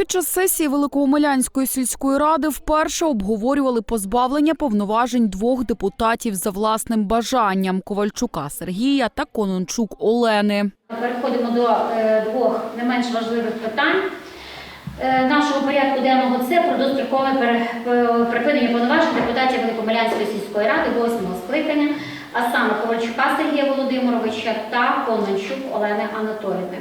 Під час сесії Великоомелянської сільської ради вперше обговорювали позбавлення повноважень двох депутатів за власним бажанням Ковальчука Сергія та Конончук Олени. Переходимо до е, двох не менш важливих питань е, нашого порядку денного. Це про дострокове е, припинення повноважень депутатів Великомилянської сільської ради 8 скликання, а саме Ковальчука Сергія Володимировича та Конончук Олени Анатоліївни.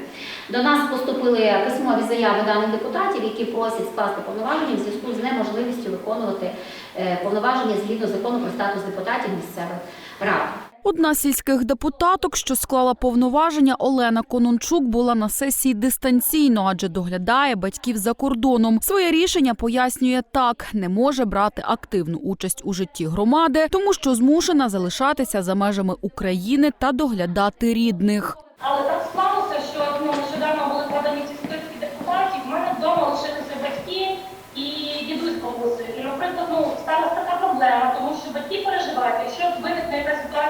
До нас поступили письмові заяви даних депутатів, які просять скласти повноваження в зв'язку з неможливістю виконувати е, повноваження згідно закону про статус депутатів місцевих рад. Одна з сільських депутаток, що склала повноваження, Олена Конончук, була на сесії дистанційно, адже доглядає батьків за кордоном. Своє рішення пояснює так: не може брати активну участь у житті громади, тому що змушена залишатися за межами України та доглядати рідних. Але так склалося, що ну, нещодавно були подані ці списки депутатів. В мене вдома лишилися батьки і дідусь бабуси. І, наприклад, ну сталася така проблема, тому що батьки переживають, якщо виникне якась ситуація,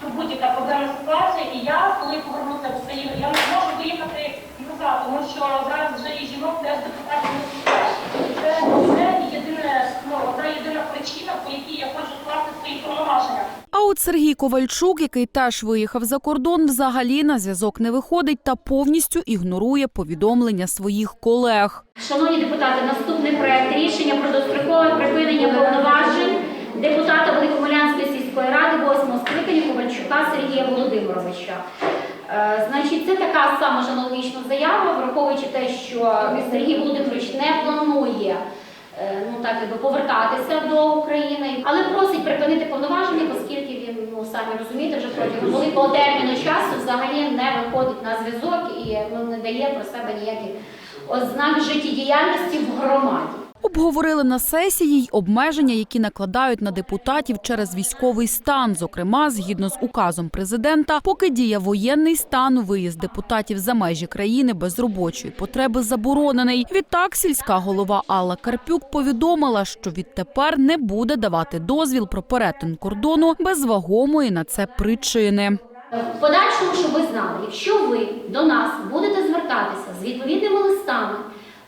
там будь-яка проблемна ситуація, і я, коли повернуся в Україну, я не зможу виїхати назад, тому що зараз вже і жінок теж депутатів не пускають. Це, це єдине, ну, одна єдина причина, по якій я хочу скласти свої повноваження. А от Сергій Ковальчук, який теж виїхав за кордон, взагалі на зв'язок не виходить та повністю ігнорує повідомлення своїх колег. Шановні депутати, наступний проект рішення про дострокове припинення повноважень депутата Великомилянської сільської ради 8 скликання Ковальчука Сергія Володимировича. Е, Значить, це така сама ж аналогічна заява, враховуючи те, що Сергій Володимирович не планує е, ну так якби повертатися до України, але просить припинити повноваження, оскільки він ну самі розумієте, вже протягом великого терміну часу взагалі не виходить на зв'язок і ну, не дає про себе ніяких ознак життєдіяльності в громаді. Обговорили на сесії й обмеження, які накладають на депутатів через військовий стан. Зокрема, згідно з указом президента, поки діє воєнний стан, виїзд депутатів за межі країни без робочої потреби заборонений. Відтак, сільська голова Алла Карпюк повідомила, що відтепер не буде давати дозвіл про перетин кордону без вагомої на це причини. Подальшому, щоб ви знали, якщо ви до нас будете звертатися з відповідними листами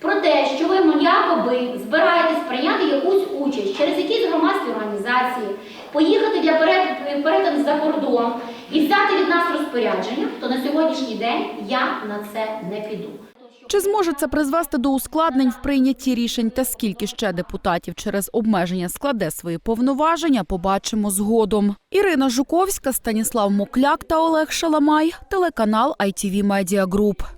про те, що ви якоби збираєтесь прийняти якусь участь через якісь громадські організації, поїхати для перет- перетину за кордон і взяти від нас розпорядження, то на сьогоднішній день я на це не піду. Чи зможе це призвести до ускладнень в прийнятті рішень та скільки ще депутатів через обмеження складе свої повноваження, побачимо згодом. Ірина Жуковська, Станіслав Мокляк та Олег Шаламай, телеканал ITV Media Group.